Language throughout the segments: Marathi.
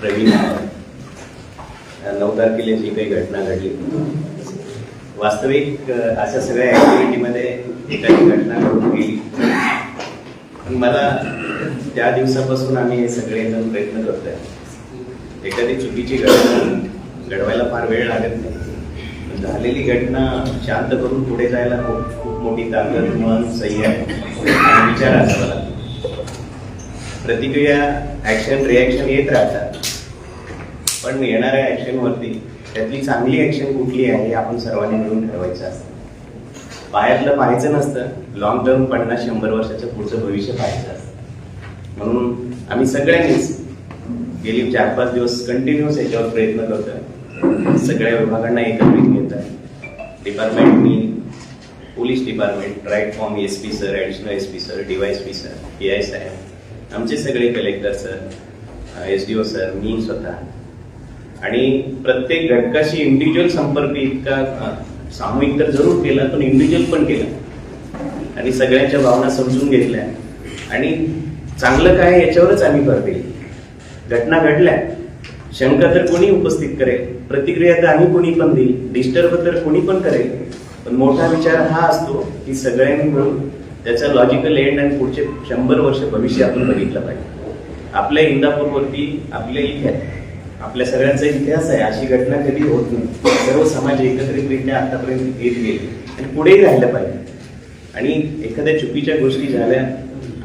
प्रवीण नऊ तारखेला जी काही घटना घडली. वास्तविक अशा सगळ्या ॲक्टिव्हिटीमध्ये एखादी घटना घडून गेली. पण मला त्या दिवसापासून आम्ही हे सगळेजण प्रयत्न करतोय. एखादी चुकीची घटना घडवायला फार वेळ लागत नाही. झालेली घटना शांत करून पुढे जायला खूप खूप मोठी ताकद मन संयम विचार असावा लागतो. प्रतिक्रिया ऍक्शन रिॲक्शन येत राहतात. पण येणाऱ्या ॲक्शनवरती त्यातली चांगली ॲक्शन कुठली आहे हे आपण सर्वांनी मिळून ठरवायचं असतं. बाहेरलं पाहायचं नसतं लॉंग टर्म पन्नास शंभर वर्षाचं पुढचं भविष्य पाहायचं असतं. म्हणून आम्ही सगळ्यांनीच गेली चार पाच दिवस कंटिन्युअस याच्यावर प्रयत्न करतोय. सगळ्या विभागांना एकत्रित घेत आहे डिपार्टमेंटनी police department right from S P sir additional S P sir DYS P sir P I साहेब आमचे सगळे collector sir S D O sir मी स्वतः. आणि प्रत्येक घटकाशी इंडिव्हिज्युअल संपर्क इतका सामूहिक तर जरूर केला पण इंडिव्हिज्युअल पण केला. आणि सगळ्यांच्या भावना समजून घेतल्या. आणि चांगलं काय याच्यावरच आम्ही भर दिली. घटना घडल्या. शंका तर कोणी उपस्थित करेल. प्रतिक्रिया तर आम्ही कोणी पण देईल. डिस्टर्ब तर कोणी पण करेल. पण मोठा विचार हा असतो की सगळ्यांनी मिळून त्याचा लॉजिकल एंड आणि पुढचे शंभर वर्ष भविष्य आपण बघितलं पाहिजे. आपल्या इंदापूरवरती आपल्या इथे आपल्या सगळ्यांचा इतिहास आहे. अशी घटना कधी होत नाही. सर्व समाज एकत्रितरित्या आतापर्यंत येत गेले. आणि पुढेही राहिलं पाहिजे. आणि एखाद्या चुकीच्या गोष्टी झाल्या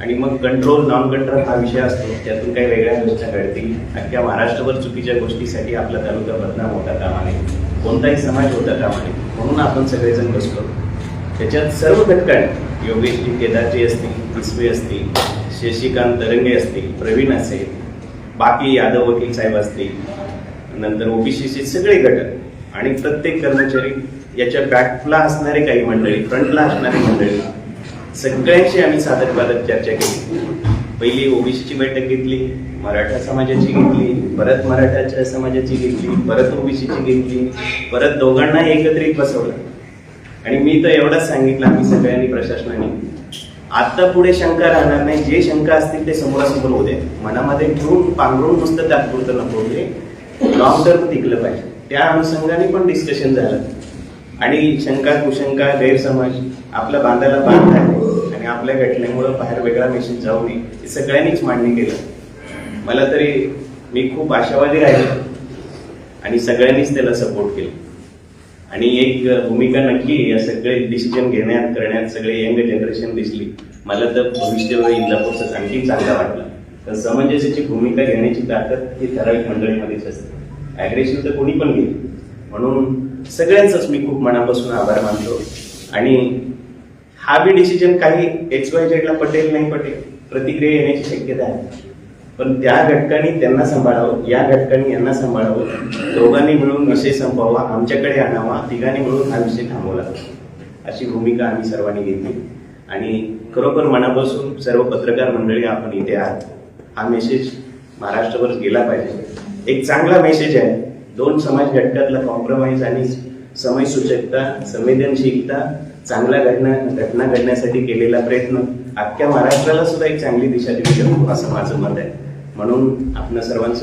आणि मग कंट्रोल नॉन कंट्रोल हा विषय असतो. त्यातून काही वेगळ्या गोष्टी घडतील. अख्ख्या महाराष्ट्रभर चुकीच्या गोष्टीसाठी आपला तालुका बदनाम होता कामा नये कोणताही समाज होता कामा नये म्हणून आपण सगळेजण बसतो. त्याच्यात सर्व घटकांनी योगेशजी केदारजी असतील किसवे असतील शशिकांत तरंगे असतील प्रवीण असेल बाकी यादव वकील साहेब असतील नंतर ओबीसीचे सगळे घटक आणि प्रत्येक कर्मचारी याच्या बॅकला असणारे काही मंडळी फ्रंटला असणारी मंडळी सगळ्यांशी आम्ही साधक बाधक चर्चा केली. पहिली ओबीसीची बैठक घेतली मराठा समाजाची घेतली परत मराठाच्या समाजाची घेतली परत ओबीसीची घेतली परत दोघांना एकत्रित बसवलं. आणि मी तर एवढंच सांगितलं आम्ही सगळ्यांनी प्रशासनाने आता पुढे शंका राहणार नाही. जे शंका असतील ते समोरासमोर होऊ दे. मनामध्ये ठेवून पांघरून नुसतं तात्पुरतं नको म्हणजे लॉंग टर्म टिकलं पाहिजे. त्या अनुषंगाने पण डिस्कशन झालं. आणि शंका कुशंका गैरसमज आपल्या बांधायला बांध आहे. आणि आपल्या घटनेमुळं बाहेर वेगळा मेसेज जाऊ नये. हे सगळ्यांनीच मान्य केलं. मला तरी मी खूप आशावादी राहिलो. आणि सगळ्यांनीच त्याला सपोर्ट केला. आणि एक भूमिका नक्की या सगळे डिसिजन घेण्यात करण्यात सगळे यंग जनरेशन दिसली. मला तर भविष्य इंदापूरचं आणखी चांगला वाटला. तर समंजसाची भूमिका घेण्याची ताकद ही ठराविक मंडळीमध्येच असते. अग्रेसिव्ह तर कोणी पण घेईल. म्हणून सगळ्यांचंच मी खूप मनापासून आभार मानतो. आणि हा बी डिसिजन काही एक्स वाय झेडला पटेल नाही पटेल प्रतिक्रिया येण्याची शक्यता आहे. पण त्या घटकांनी त्यांना सांभाळावं या घटकांनी यांना सांभाळावं. दोघांनी मिळून विषय संपवावा आमच्याकडे आणावा तिघांनी मिळून हा विषय थांबवला. अशी भूमिका आम्ही सर्वांनी घेतली. आणि खरोखर मनापासून सर्व पत्रकार मंडळी आपण इथे आहात. हा मेसेज महाराष्ट्रभर गेला पाहिजे. एक चांगला मेसेज आहे. दोन समाज घटकातला कॉम्प्रोमाइज आणि समय सूचकता संवेदनशीलता चांगल्या घटना घटना घडण्यासाठी केलेला प्रयत्न अख्ख्या महाराष्ट्राला सुद्धा एक चांगली दिशा दिली असं माझं मत आहे. म्हणून आपण सर्वांचं